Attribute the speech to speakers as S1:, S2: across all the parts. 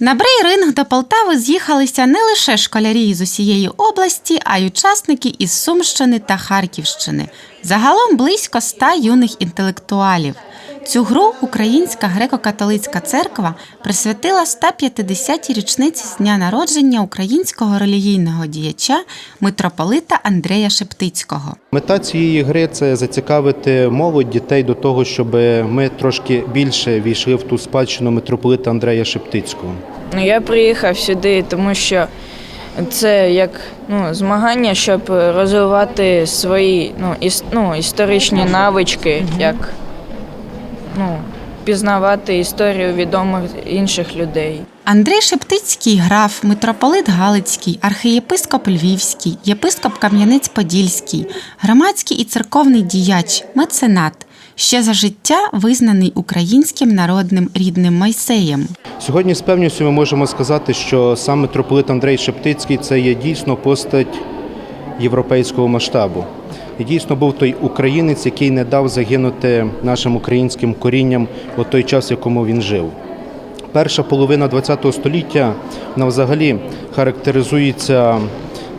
S1: На брейринг до Полтави з'їхалися не лише школярі з усієї області, а й учасники із Сумщини та Харківщини. Загалом близько ста юних інтелектуалів. Цю гру Українська греко-католицька церква присвятила 150-й річниці з дня народження українського релігійного діяча митрополита Андрея Шептицького.
S2: Мета цієї гри це зацікавити молодь дітей до того, щоб ми трошки більше війшли в ту спадщину митрополита Андрея Шептицького.
S3: Ну, Я приїхав сюди, тому що це як ну, змагання, щоб розвивати свої ну, іс, ну, історичні навички, як ну, пізнавати історію відомих інших людей.
S1: Андрей Шептицький граф, митрополит Галицький, архієпископ Львівський, єпископ Кам'янець-Подільський, громадський і церковний діяч, меценат. Ще за життя визнаний українським народним рідним Майсеєм.
S2: Сьогодні з певністю ми можемо сказати, що сам митрополит Андрей Шептицький це є дійсно постать європейського масштабу. Дійсно був той українець, який не дав загинути нашим українським корінням у той час, в якому він жив. Перша половина ХХ століття вона взагалі характеризується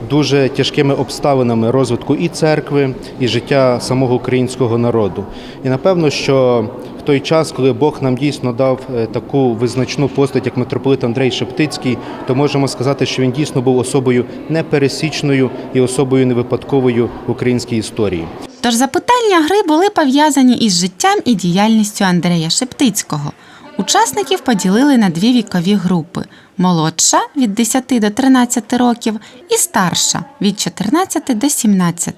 S2: дуже тяжкими обставинами розвитку і церкви, і життя самого українського народу. І напевно, що в той час, коли Бог нам дійсно дав е, таку визначну постать, як митрополит Андрей Шептицький, то можемо сказати, що він дійсно був особою непересічною і особою невипадковою в українській історії.
S1: Тож запитання гри були пов'язані із життям і діяльністю Андрея Шептицького. Учасників поділили на дві вікові групи: молодша від 10 до 13 років і старша від 14 до 17.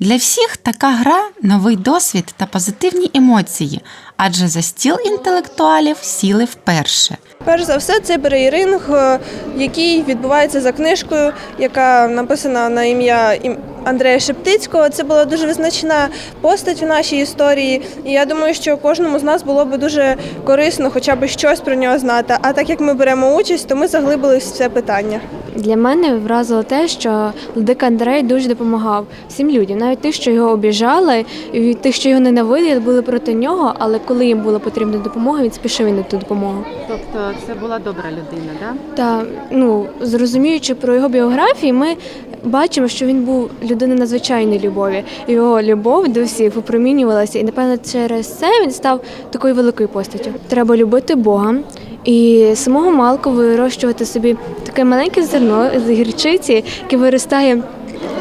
S1: Для всіх така гра новий досвід та позитивні емоції, адже за стіл інтелектуалів сіли вперше.
S4: Перш за все, це брейринг, е, який відбувається за книжкою, яка написана на ім'я ім- Андрея Шептицького. Це була дуже визначна постать в нашій історії. І я думаю, що кожному з нас було б дуже корисно хоча б щось про нього знати. А так як ми беремо участь, то ми заглибились в це питання.
S5: Для мене вразило те, що Владика Андрей дуже допомагав всім людям, навіть тих, що його обіжали, і тих, що його ненавиділи, були проти нього. Але коли їм була потрібна допомога, він спішив на ту допомогу.
S6: Тобто це була добра людина, да?
S5: Та ну зрозуміючи про його біографію, ми бачимо, що він був людина надзвичайної любові. Його любов до всіх випромінювалася, і напевно через це він став такою великою постаттю. Треба любити Бога. І самого малку вирощувати собі таке маленьке зерно з гірчиці, яке виростає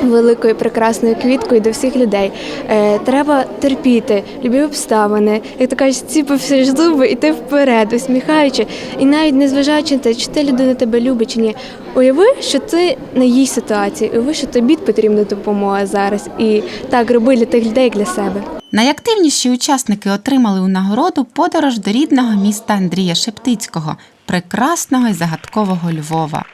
S5: великою прекрасною квіткою до всіх людей. Е, треба терпіти, любі обставини, як то кажуть, ціпивши зуби, іти вперед, усміхаючи, і навіть не зважаючи на те, чи та людина тебе любить чи ні. Уяви, що ти на їй ситуації, уяви, що тобі потрібна допомога зараз. І так роби для тих людей, як для себе.
S1: Найактивніші учасники отримали у нагороду подорож до рідного міста Андрія Шептицького, прекрасного і загадкового Львова.